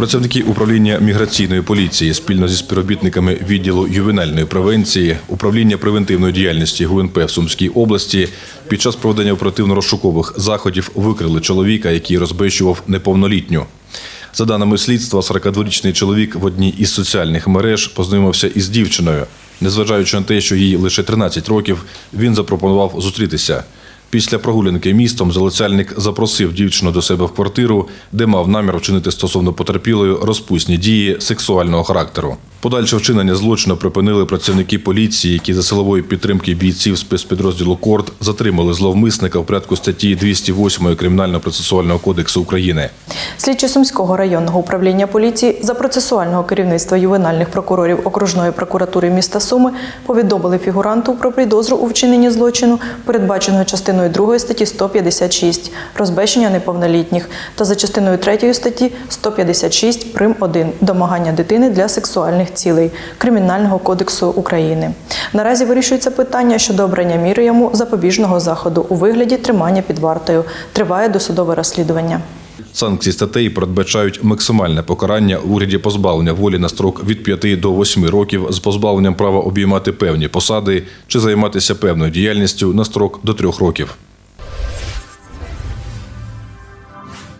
Працівники управління міграційної поліції спільно зі співробітниками відділу ювенальної превенції, управління превентивної діяльності ГУНП в Сумській області під час проведення оперативно-розшукових заходів викрили чоловіка, який розбещував неповнолітню. За даними слідства, 42-річний чоловік в одній із соціальних мереж познайомився із дівчиною. Незважаючи на те, що їй лише 13 років, він запропонував зустрітися. Після прогулянки містом залицяльник запросив дівчину до себе в квартиру, де мав намір вчинити стосовно потерпілої розпусні дії сексуального характеру. Подальше вчинення злочину припинили працівники поліції, які за силової підтримки бійців спецпідрозділу Корд затримали зловмисника в порядку статті 208 Кримінально-процесуального кодексу України. Слідчі Сумського районного управління поліції за процесуального керівництва ювенальних прокурорів окружної прокуратури міста Суми повідомили фігуранту про підозру у вчиненні злочину, передбаченого частиною 2 статті 156 розбещення неповнолітніх та за частиною 3 статті 156 прим 1 домагання дитини для сексуальних цілей Кримінального кодексу України. Наразі вирішується питання щодо обрання міри йому запобіжного заходу у вигляді тримання під вартою. Триває досудове розслідування. Санкції статей передбачають максимальне покарання у вигляді позбавлення волі на строк від 5 до 8 років з позбавленням права обіймати певні посади чи займатися певною діяльністю на строк до 3 років.